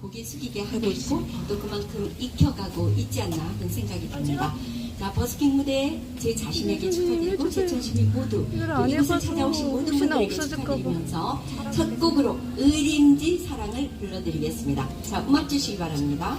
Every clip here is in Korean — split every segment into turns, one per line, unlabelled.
고개 숙이게 하고 있고 또 그만큼 익혀가고 있지 않나 하는 생각이 듭니다. 자 버스킹 무대 제 자신에게 축하드리고 제천 시민 모두 또 이곳을 찾아오신 모든 분들에게 축하드리면서 첫 곡으로 의림지 사랑을 불러드리겠습니다. 자 음악 주시기 바랍니다.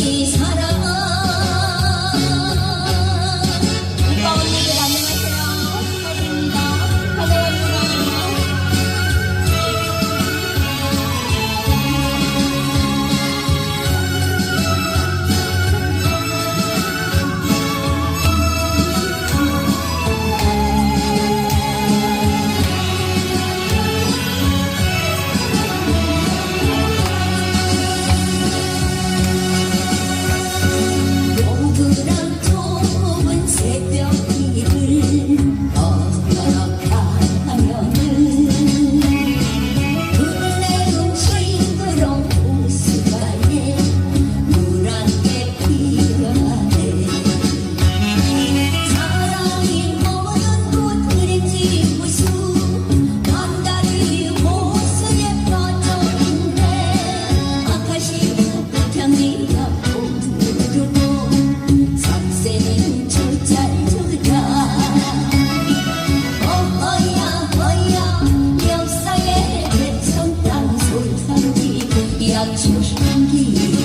想要是忘记